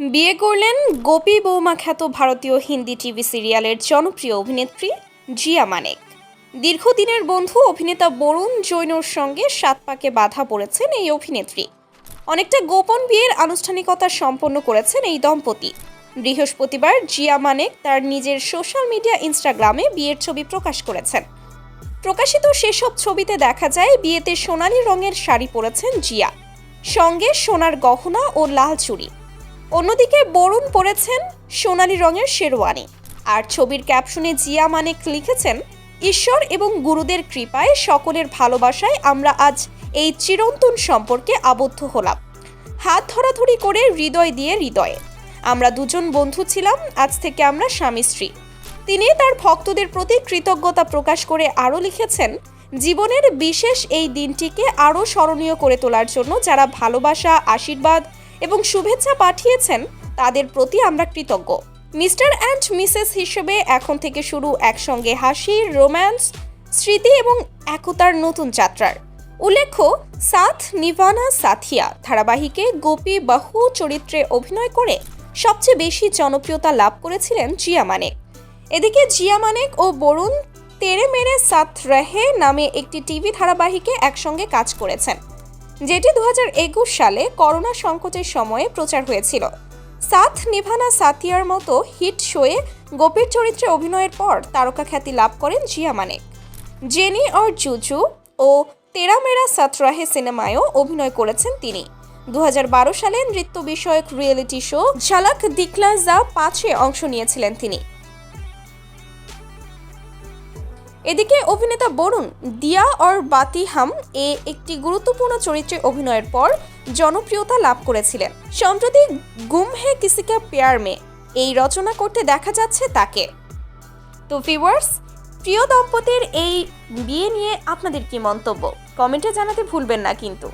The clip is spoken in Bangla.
বিয়ে করলেন গোপী বৌমা খ্যাত ভারতীয় হিন্দি টিভি সিরিয়ালের জনপ্রিয় অভিনেত্রী জিয়া মানেক। দীর্ঘদিনের বন্ধু অভিনেতা বরুণ জৈনর সঙ্গে সাত পাকে বাধা পড়েছেন এই অভিনেত্রী। অনেকটা গোপন বিয়ের আনুষ্ঠানিকতা সম্পন্ন করেছেন এই দম্পতি। বৃহস্পতিবার জিয়া মানেক তার নিজের সোশ্যাল মিডিয়া ইনস্টাগ্রামে বিয়ের ছবি প্রকাশ করেছেন। প্রকাশিত সেসব ছবিতে দেখা যায়, বিয়েতে সোনালি রঙের শাড়ি পরেছেন জিয়া। সঙ্গে সোনার গহনা ও লাল চুড়ি। অন্যদিকে বরুণ পরেছেন সোনালী রঙের শেরওয়ানি। আর ছবির ক্যাপশনে জিয়া মানেক লিখেছেন, ঈশ্বর এবং গুরুদের কৃপায় সকলের ভালোবাসায় আমরা আজ এই চিরন্তন সম্পর্কে আবদ্ধ হলাম। হাত ধরাধরি করে হৃদয় দিয়ে হৃদয়ে। আমরা দুজন বন্ধু ছিলাম, আজ থেকে আমরা স্বামী স্ত্রী। তিনি তার ভক্তদের প্রতি কৃতজ্ঞতা প্রকাশ করে আরও লিখেছেন, জীবনের বিশেষ এই দিনটিকে আরও স্মরণীয় করে তোলার জন্য যারা ভালোবাসা, আশীর্বাদ এবং শুভেচ্ছা পাঠিয়েছেন, তাদের প্রতি আমরা কৃতজ্ঞ। মিস্টার অ্যান্ড মিসেস হিসেবে এখন থেকে শুরু একসঙ্গে হাসি, রোম্যান্স, স্মৃতি এবং একতার নতুন যাত্রার। উল্লেখ্য, সাথ নিভানা সাথিয়া ধারাবাহিকে গোপী বাহু চরিত্রে অভিনয় করে সবচেয়ে বেশি জনপ্রিয়তা লাভ করেছিলেন জিয়া মানেক। এদিকে জিয়া মানেক ও বরুণ তেরে মেরে সাথ রহে নামে একটি টিভি ধারাবাহিকে একসঙ্গে কাজ করেছেন। যেটি দু হাজার একুশ সালে করোনা সংকটের সময়ে প্রচার হয়েছিল। সাথ নিভানা সাথিয়ার মতো হিট শোয়ে গোপীর চরিত্রে অভিনয়ের পর তারকা খ্যাতি লাভ করেন জিয়া মানেক। জেনি অর জুজু ও তেরা মেরা সাতরাহে সিনেমায়ও অভিনয় করেছেন তিনি। দু হাজার বারো সালে নৃত্য বিষয়ক রিয়েলিটি শো ঝালাক দিকলা যা পাঁচে অংশ নিয়েছিলেন তিনি। এদিকে অভিনেতা বরুণ, দিয়া অর বাতি হাম এ একটি গুরুত্বপূর্ণ চরিত্রে অভিনয়ের পর জনপ্রিয়তা লাভ করেছিলেন। সম্প্রতি গুম হে কিসিকা পেয়ার মে এই রচনা করতে দেখা যাচ্ছে তাকে। তো ফিভার্স প্রিয় দম্পতির এই বিয়ে নিয়ে আপনাদের কি মন্তব্য? কমেন্টে জানাতে ভুলবেন না কিন্তু।